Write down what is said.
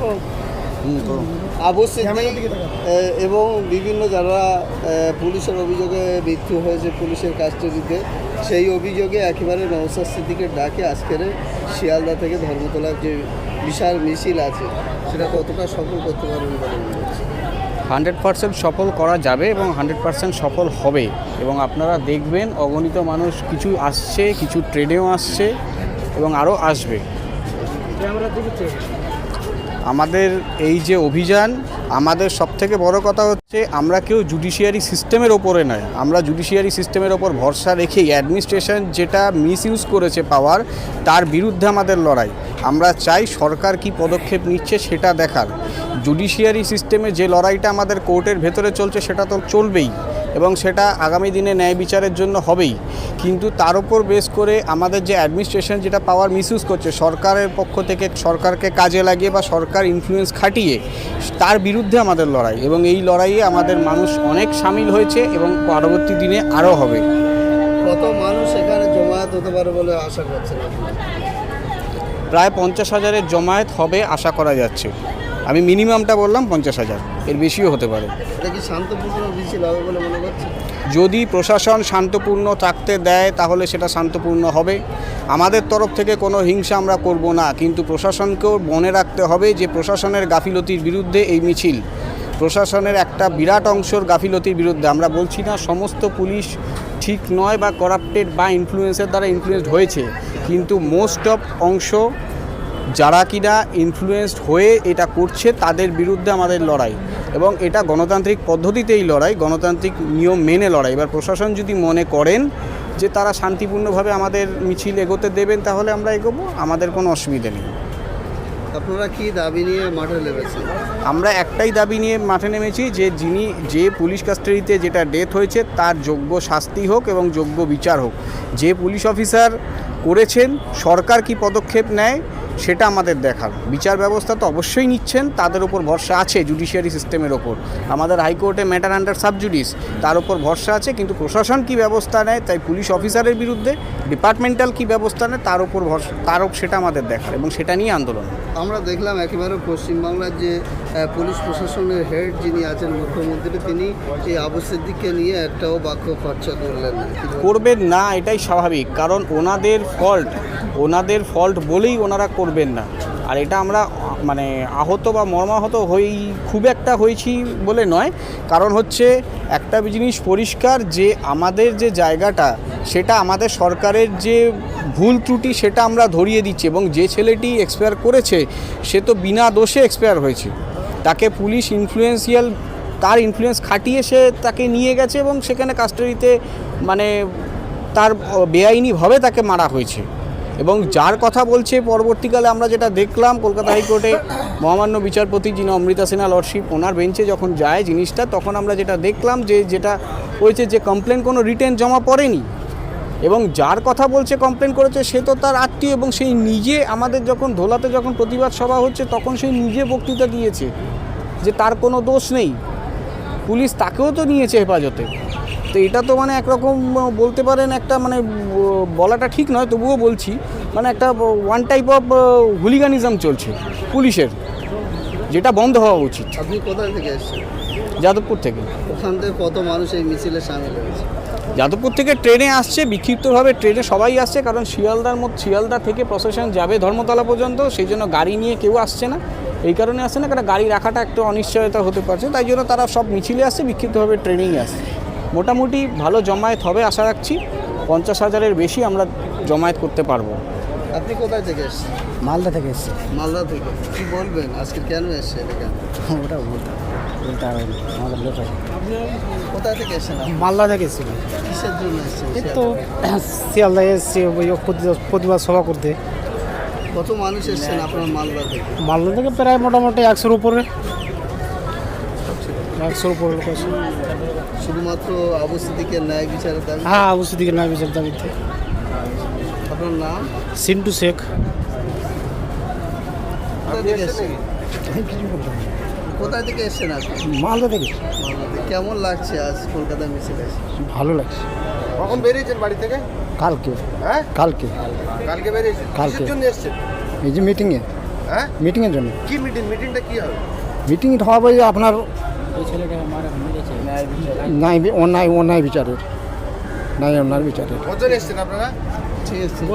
করব। আবু সিদ্দিক এবং বিভিন্ন যারা পুলিশের অভিযোগে মৃত্যু হয়েছে পুলিশের কাস্টাডিতে সেই অভিযোগে একেবারে নৌসাদ সিদ্দিকের ডাকে আজকের শিয়ালদা থেকে ধর্মতলার যে বিশাল মিছিল আছে সেটা কতটা সফল করতে পারবেন বলে মনে হচ্ছে? হান্ড্রেড পার্সেন্ট সফল করা যাবে এবং হান্ড্রেড পার্সেন্ট সফল হবে। এবং আপনারা দেখবেন অগণিত মানুষ কিছু আসছে কিছু ট্রেনেও আসছে এবং আরও আসবে। আমাদের এই যে অভিযান, আমাদের সবথেকে বড় কথা হচ্ছে আমরা কেউ জুডিশিয়ারি সিস্টেমের ওপরে নয়। আমরা জুডিশিয়ারি সিস্টেমের ওপর ভরসা রেখেই অ্যাডমিনিস্ট্রেশন যেটা মিস ইউজ করেছে পাওয়ার তার বিরুদ্ধে আমাদের লড়াই। আমরা চাই সরকার কি পদক্ষেপ নিচ্ছে সেটা দেখার। জুডিশিয়ারি সিস্টেমে যে লড়াইটা আমাদের কোর্টের ভেতরে চলছে সেটা তো চলবেই। এবং সেটা আগামী দিনে ন্যায় বিচারের জন্য হবেই। কিন্তু তার উপর বেস করে আমাদের যে অ্যাডমিনিস্ট্রেশন যেটা পাওয়ার মিসইউজ করছে সরকারের পক্ষ থেকে সরকারকে কাজে লাগিয়ে বা সরকার ইনফ্লুয়েন্স খাটিয়ে তার বিরুদ্ধে আমাদের লড়াই। এবং এই লড়াইয়ে আমাদের মানুষ অনেক সামিল হয়েছে এবং পরবর্তী দিনে আরও হবে। কত মানুষ এখানে জমায়েত হতে পারে বলে আশা করছেন প্রায় পঞ্চাশ হাজারের জমায়েত হবে আশা করা যাচ্ছে। আমি মিনিমামটা বললাম পঞ্চাশ হাজার। এর বেশিও হতে পারে। মনে যদি প্রশাসন শান্তপূর্ণ থাকতে দেয় তাহলে সেটা শান্তপূর্ণ হবে। আমাদের তরফ থেকে কোনো হিংসা আমরা করব না কিন্তু প্রশাসনকেও মনে রাখতে হবে যে প্রশাসনের গাফিলতির বিরুদ্ধে এই মিছিল। প্রশাসনের একটা বিরাট অংশর গাফিলতির বিরুদ্ধে। আমরা বলছি না সমস্ত পুলিশ ঠিক নয় বা করাপ্টেড বা ইনফ্লুয়েন্সের দ্বারা ইনফ্লুয়েসড হয়েছে কিন্তু মোস্ট অফ অংশ যারা কিনা ইনফ্লুয়েসড হয়ে এটা করছে তাদের বিরুদ্ধে আমাদের লড়াই। এবং এটা গণতান্ত্রিক পদ্ধতিতেই লড়াই গণতান্ত্রিক নিয়ম মেনে লড়াই। এবার প্রশাসন যদি মনে করেন যে তারা শান্তিপূর্ণভাবে আমাদের মিছিল এগোতে দেবেন তাহলে আমরা এগোবো আমাদের কোনো অসুবিধে নেই। আপনারা কি দাবি নিয়ে মাঠে নেমেছেন? আমরা একটাই দাবি নিয়ে মাঠে নেমেছি যে যিনি যে পুলিশ কাস্টাডিতে যেটা ডেথ হয়েছে তার যোগ্য শাস্তি হোক এবং যোগ্য বিচার হোক। যে পুলিশ অফিসার করেছেন সরকার কি পদক্ষেপ নেয়? সেটা আমাদের দেখার। বিচার ব্যবস্থা তো অবশ্যই নিচ্ছেন তাদের উপর ভরসা আছে জুডিশিয়ারি সিস্টেমের ওপর। আমাদের হাইকোর্টে ম্যাটার আন্ডার সাবজুডিস তার উপর ভরসা আছে কিন্তু প্রশাসন কি ব্যবস্থা নেয় তাই পুলিশ অফিসারের বিরুদ্ধে ডিপার্টমেন্টাল কি ব্যবস্থা নেয় তার উপর ভরসা তার সেটা আমাদের দেখার এবং সেটা নিয়ে আন্দোলন। আমরা দেখলাম একেবারে পশ্চিমবাংলার যে পুলিশ প্রশাসনের হেড যিনি আছেন মুখ্যমন্ত্রী তিনি এই আবু সিদ্দিককে নিয়ে একটাও বাক্য খরচা করলেন? করবেন না এটাই স্বাভাবিক কারণ ওনাদের ফল্ট ওনাদের ফল্ট বলেই ওনারা করবেন না। আর এটা আমরা মানে আহত বা মর্মাহত হই খুব একটা হয়েছি বলে নয়। কারণ হচ্ছে, একটা জিনিস পরিষ্কার যে আমাদের যে জায়গাটা, সেটা আমাদের সরকারের যে ভুল ত্রুটি, সেটা আমরা ধরিয়ে দিচ্ছি এবং যে ছেলেটি এক্সপায়ার করেছে, সে তো বিনা দোষে এক্সপায়ার হয়েছে। তাকে পুলিশ ইনফ্লুয়েন্সিয়াল তার ইনফ্লুয়েন্স খাটিয়ে সে তাকে নিয়ে গেছে এবং সেখানে কাস্টাডিতে মানে তার বেআইনিভাবে তাকে মারা হয়েছে। এবং যার কথা বলছে পরবর্তীকালে আমরা যেটা দেখলাম, কলকাতা হাইকোর্টে মহামান্য বিচারপতি যিনি অমৃতা সিনহা লর্ডশিপ ওনার বেঞ্চে যখন যায় জিনিসটা, তখন আমরা যেটা দেখলাম যে যেটা হয়েছে যে কমপ্লেন কোনো রিটেন জমা পড়েনি। এবং যার কথা বলছে কমপ্লেন করেছে, সে তো তার আত্মীয় এবং সেই নিজে আমাদের যখন ধোলাতে যখন প্রতিবাদ সভা হচ্ছে, তখন সেই নিজে বক্তৃতা দিয়েছে যে তার কোনো দোষ নেই। পুলিশ তাকেও তো নিয়েছে হেফাজতে। তো এটা তো মানে একরকম বলতে পারেন একটা মানে বলাটা ঠিক নয় তবুও বলছি মানে একটা ওয়ান টাইপ অফ হুলিগানিজম চলছে পুলিশের যেটা বন্ধ হওয়া উচিত। আপনি কোথায় থেকে এসেছেন? যাদবপুর থেকে। ওখান থেকে কত মানুষ এই মিছিলে সামিল হয়েছে? যাদবপুর থেকে ট্রেনে আসছে বিক্ষিপ্তভাবে ট্রেনে সবাই আসছে কারণ শিয়ালদার মধ্যে শিয়ালদা থেকে প্রসেশন যাবে ধর্মতলা পর্যন্ত সেই জন্য গাড়ি নিয়ে কেউ আসছে না। এই কারণে আসছে না কারণ গাড়ি রাখাটা একটু অনিশ্চয়তা হতে পারছে তাই জন্য তারা সব মিছিলে আসছে বিক্ষিপ্তভাবে ট্রেনেই আসছে। মোটামুটি ভালো জমায়েত হবে আশা রাখছি। পঞ্চাশ হাজারের বেশি আমরা জমায়েত করতে পারব। আপনি কোথায় থেকে এসেছেন? মালদা থেকে এসছে। মালদা থেকে। কি বলবেন? আজকে কেন এসেছেন এখানে? ওটা বলতে বলতে হবে আমাদের লোক আছে। কোথায় থেকে এসেছেন মালদা থেকে এসেছিল কিসের জন্য এসেছেন? এই তো শিয়ালদা এসছে ওই প্রতিবাদ প্রতিবাদ সভা করতে। কত মানুষ এসেছেন আপনার মালদা থেকে? মালদা থেকে প্রায় মোটামুটি একশোর উপরে। একশোর উপরে লোক আছে। শুধুমাত্র আবু সিদ্দিকের ন্যায় বিচারের দাবি? হ্যাঁ অবশ্যই দিকে না বিচার দাবিতে আপনার নাম? সিন্টু শেখ। কোথায় থেকে এসেছেন? কোথায় থেকে এসেছেন আপনি মালদা থেকে। মালদা কেমন লাগছে আজ কলকাতা মিছিলে? ভালো লাগছে। কখন বেরিয়েছেন বাড়ি থেকে? কালকে। হ্যাঁ? কালকে। কালকে বেরিয়েছেন? কালকে। জন্য এসছেন? এই যে মিটিংয়ে হ্যাঁ? মিটিংয়ের জন্য। কি মিটিং মিটিংটা কি হবে? মিটিং হবে আপনার বি- অন্যায় অন্যায় বিচারের। নাই অন্যায় বিচারের। কজন এসছেন আপনারা? ঠিক আছে